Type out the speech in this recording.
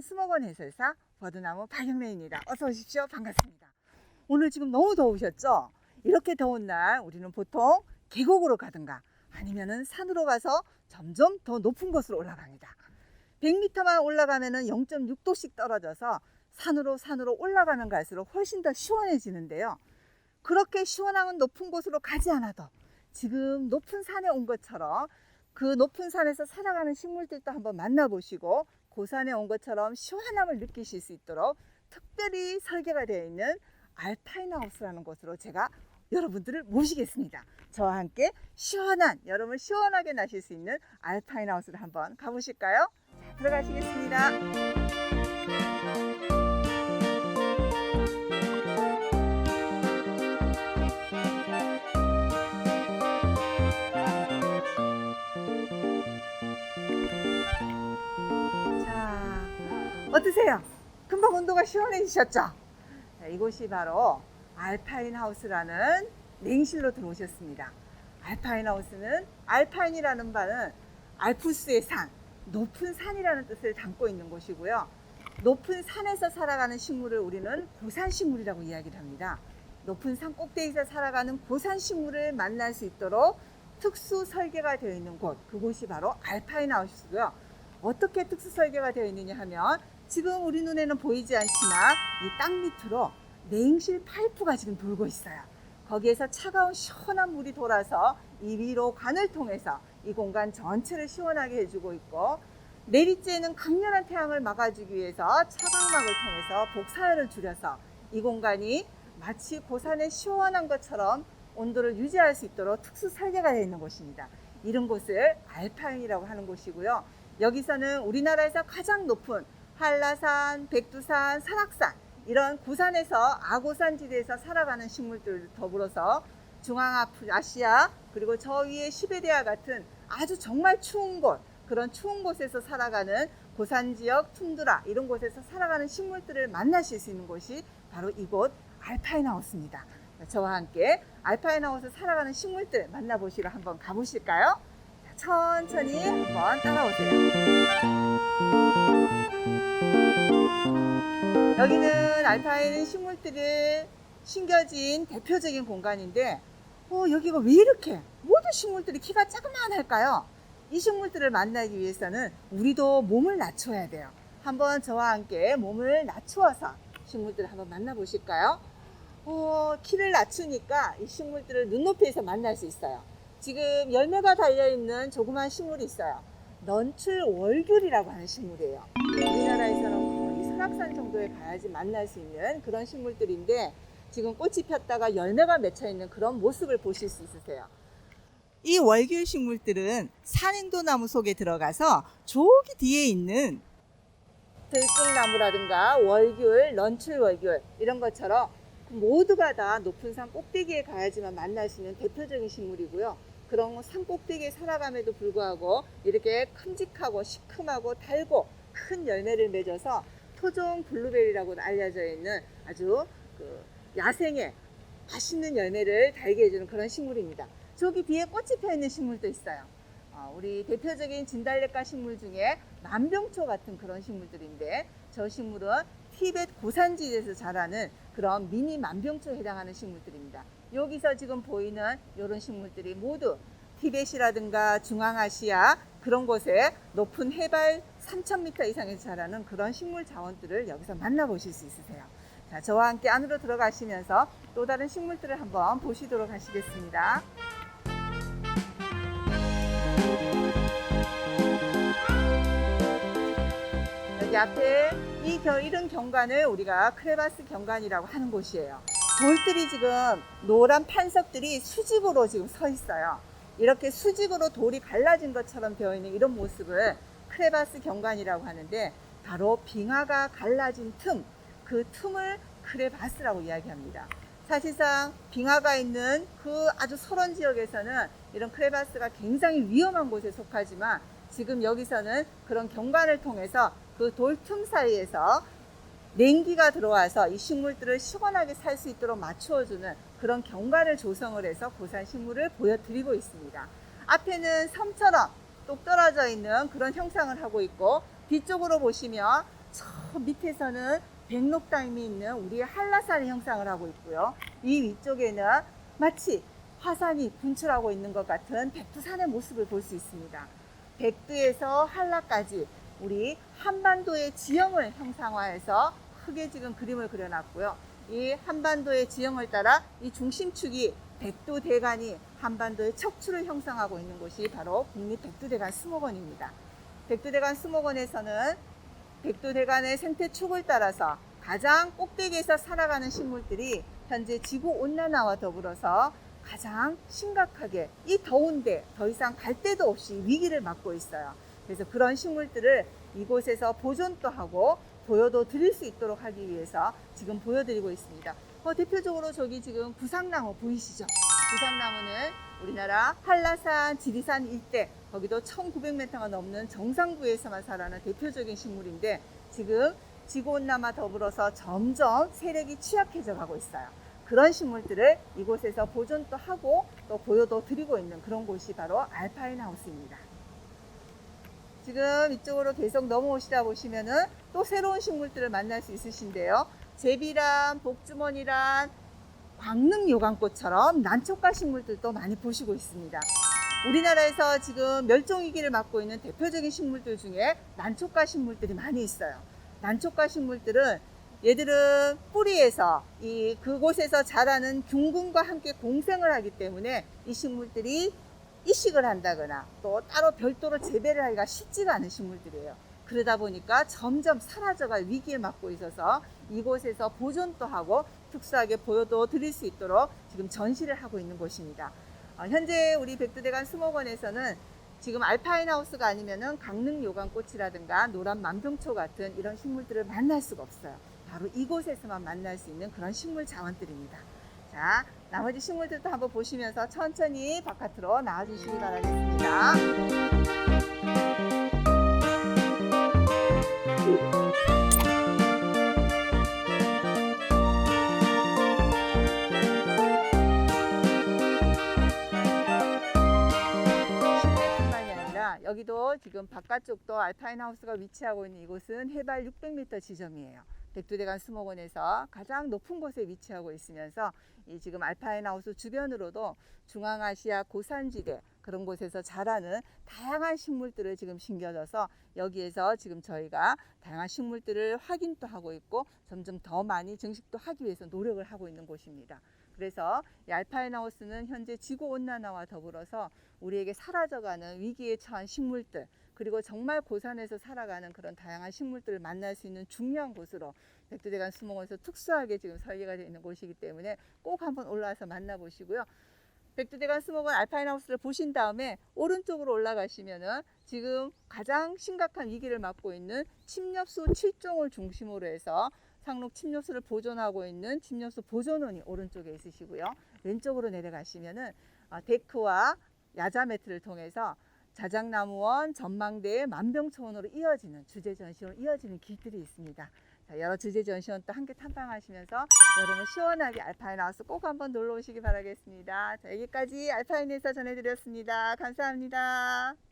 수목원 해설사 버드나무 박영래입니다. 어서 오십시오. 반갑습니다. 오늘 지금 너무 더우셨죠? 이렇게 더운 날 우리는 보통 계곡으로 가든가 아니면은 산으로 가서 점점 더 높은 곳으로 올라갑니다. 100m만 올라가면은 0.6도씩 떨어져서 산으로 산으로 올라가면 갈수록 훨씬 더 시원해지는데요. 그렇게 시원한 높은 곳으로 가지 않아도 지금 높은 산에 온 것처럼 그 높은 산에서 살아가는 식물들도 한번 만나보시고 고산에 온 것처럼 시원함을 느끼실 수 있도록 특별히 설계가 되어 있는 알파인 하우스라는 곳으로 제가 여러분들을 모시겠습니다. 저와 함께 시원한 여름을 시원하게 나실 수 있는 알파인 하우스를 한번 가보실까요? 자, 들어가시겠습니다. 어떠세요? 금방 온도가 시원해지셨죠? 자, 이곳이 바로 알파인 하우스라는 냉실로 들어오셨습니다. 알파인 하우스는 알파인이라는 말은 알프스의 산, 높은 산이라는 뜻을 담고 있는 곳이고요. 높은 산에서 살아가는 식물을 우리는 고산 식물이라고 이야기를 합니다. 높은 산 꼭대기에서 살아가는 고산 식물을 만날 수 있도록 특수 설계가 되어 있는 곳, 그곳이 바로 알파인 하우스고요. 어떻게 특수 설계가 되어 있느냐 하면 지금 우리 눈에는 보이지 않지만 이 땅 밑으로 냉실 파이프가 지금 돌고 있어요. 거기에서 차가운 시원한 물이 돌아서 이 위로 관을 통해서 이 공간 전체를 시원하게 해주고 있고 내리쬐는 강렬한 태양을 막아주기 위해서 차광막을 통해서 복사열을 줄여서 이 공간이 마치 고산의 시원한 것처럼 온도를 유지할 수 있도록 특수 설계가 되어 있는 곳입니다. 이런 곳을 알파인이라고 하는 곳이고요. 여기서는 우리나라에서 가장 높은 한라산, 백두산, 산악산 이런 구산에서 아고산 지대에서 살아가는 식물들 더불어서 중앙아시아 그리고 저 위에 시베리아 같은 아주 정말 추운 곳 그런 추운 곳에서 살아가는 고산 지역 툰드라 이런 곳에서 살아가는 식물들을 만나실 수 있는 곳이 바로 이곳 알파인 하우스입니다. 저와 함께 알파인 하우스 살아가는 식물들 만나보시러 한번 가보실까요? 자, 천천히 한번 따라오세요. 여기는 알파인 식물들을 심겨진 대표적인 공간인데 어, 여기가 왜 이렇게 모든 식물들이 키가 조그만할까요? 이 식물들을 만나기 위해서는 우리도 몸을 낮춰야 돼요. 한번 저와 함께 몸을 낮추어서 식물들을 한번 만나보실까요? 어, 키를 낮추니까 이 식물들을 눈높이에서 만날 수 있어요. 지금 열매가 달려있는 조그만 식물이 있어요. 넌출 월귤이라고 하는 식물이에요. 우리나라에서는 거의 설악산 정도에 가야지 만날 수 있는 그런 식물들인데 지금 꽃이 폈다가 열매가 맺혀 있는 그런 모습을 보실 수 있으세요. 이 월귤 식물들은 산인도 나무 속에 들어가서 저기 뒤에 있는 들쭉나무라든가 월귤, 런출 월귤 이런 것처럼 모두가 다 높은 산 꼭대기에 가야지만 만날 수 있는 대표적인 식물이고요. 그런 산 꼭대기에 살아감에도 불구하고 이렇게 큼직하고 시큼하고 달고 큰 열매를 맺어서 토종 블루베리라고 알려져 있는 아주 그 야생의 맛있는 열매를 달게 해주는 그런 식물입니다. 저기 뒤에 꽃이 펴 있는 식물도 있어요. 어, 우리 대표적인 진달래과 식물 중에 만병초 같은 그런 식물들인데 저 식물은 티벳 고산지대에서 자라는 그런 미니 만병초에 해당하는 식물들입니다. 여기서 지금 보이는 이런 식물들이 모두 티벳이라든가 중앙아시아 그런 곳에 높은 해발 3,000m 이상에서 자라는 그런 식물 자원들을 여기서 만나보실 수 있으세요. 자, 저와 함께 안으로 들어가시면서 또 다른 식물들을 한번 보시도록 하시겠습니다. 여기 앞에 이 겨, 이런 경관을 우리가 크레바스 경관이라고 하는 곳이에요. 돌들이 지금 노란 판석들이 수직으로 지금 서 있어요. 이렇게 수직으로 돌이 갈라진 것처럼 되어 있는 이런 모습을 크레바스 경관이라고 하는데 바로 빙하가 갈라진 틈, 그 틈을 크레바스라고 이야기합니다. 사실상 빙하가 있는 그 아주 소런 지역에서는 이런 크레바스가 굉장히 위험한 곳에 속하지만 지금 여기서는 그런 경관을 통해서 그 돌 틈 사이에서 냉기가 들어와서 이 식물들을 시원하게 살 수 있도록 맞추어주는 그런 경관을 조성을 해서 고산 식물을 보여드리고 있습니다. 앞에는 섬처럼 똑 떨어져 있는 그런 형상을 하고 있고 뒤쪽으로 보시면 저저 밑에서는 백록담이 있는 우리의 한라산의 형상을 하고 있고요. 이 위쪽에는 마치 화산이 분출하고 있는 것 같은 백두산의 모습을 볼 수 있습니다. 백두에서 한라까지 우리 한반도의 지형을 형상화해서 크게 지금 그림을 그려놨고요. 이 한반도의 지형을 따라 이 중심축이 백두대간이 한반도의 척추를 형성하고 있는 곳이 바로 국립 백두대간 수목원입니다. 백두대간 수목원에서는 백두대간의 생태축을 따라서 가장 꼭대기에서 살아가는 식물들이 현재 지구 온난화와 더불어서 가장 심각하게 이 더운데 더 이상 갈 데도 없이 위기를 맞고 있어요. 그래서 그런 식물들을 이곳에서 보존도 하고 보여도 드릴 수 있도록 하기 위해서 지금 보여드리고 있습니다. 어, 대표적으로 저기 지금 구상나무 보이시죠? 구상나무는 우리나라 한라산, 지리산 일대 거기도 1900m가 넘는 정상부에서만 자라는 대표적인 식물인데 지금 지구온난화 더불어서 점점 세력이 취약해져 가고 있어요. 그런 식물들을 이곳에서 보존도 하고 또 보여도 드리고 있는 그런 곳이 바로 알파인 하우스입니다. 지금 이쪽으로 계속 넘어오시다 보시면은 또 새로운 식물들을 만날 수 있으신데요. 제비란, 복주머니란, 광릉 요강꽃처럼 난초가 식물들도 많이 보시고 있습니다. 우리나라에서 지금 멸종위기를 맞고 있는 대표적인 식물들 중에 난초가 식물들이 많이 있어요. 난초가 식물들은 얘들은 뿌리에서 이 그곳에서 자라는 균군과 함께 공생을 하기 때문에 이 식물들이 이식을 한다거나 또 따로 별도로 재배를 하기가 쉽지가 않은 식물들이에요. 그러다 보니까 점점 사라져갈 위기에 맞고 있어서 이곳에서 보존도 하고 특수하게 보여도 드릴 수 있도록 지금 전시를 하고 있는 곳입니다. 어, 현재 우리 백두대간 수목원에서는 지금 알파인 하우스가 아니면은 강릉 요강꽃이라든가 노란 만병초 같은 이런 식물들을 만날 수가 없어요. 바로 이곳에서만 만날 수 있는 그런 식물 자원들입니다. 자, 나머지 식물들도 한번 보시면서 천천히 바깥으로 나와주시기 바라겠습니다. 실내뿐만이 아니라 여기도 지금 바깥쪽도 알파인 하우스가 위치하고 있는 이곳은 해발 600m 지점이에요. 백두대간 수목원에서 가장 높은 곳에 위치하고 있으면서 이 지금 알파인 하우스 주변으로도 중앙아시아 고산지대 그런 곳에서 자라는 다양한 식물들을 지금 심겨져서 여기에서 지금 저희가 다양한 식물들을 확인도 하고 있고 점점 더 많이 증식도 하기 위해서 노력을 하고 있는 곳입니다. 그래서 이 알파인 하우스는 현재 지구 온난화와 더불어서 우리에게 사라져가는 위기에 처한 식물들 그리고 정말 고산에서 살아가는 그런 다양한 식물들을 만날 수 있는 중요한 곳으로 백두대간 수목원에서 특수하게 지금 설계가 되어 있는 곳이기 때문에 꼭 한번 올라와서 만나보시고요. 백두대간 수목원 알파인 하우스를 보신 다음에 오른쪽으로 올라가시면은 지금 가장 심각한 위기를 맞고 있는 침엽수 7종을 중심으로 해서 상록 침엽수를 보존하고 있는 침엽수 보존원이 오른쪽에 있으시고요. 왼쪽으로 내려가시면은 어, 데크와 야자 매트를 통해서 자작나무원, 전망대, 만병초원으로 이어지는 주제 전시원 이어지는 길들이 있습니다. 자, 여러 주제 전시원 또 함께 탐방하시면서 여러분 시원하게 알파인 하우스 꼭 한번 놀러 오시기 바라겠습니다. 자, 여기까지 알파인에서 전해드렸습니다. 감사합니다.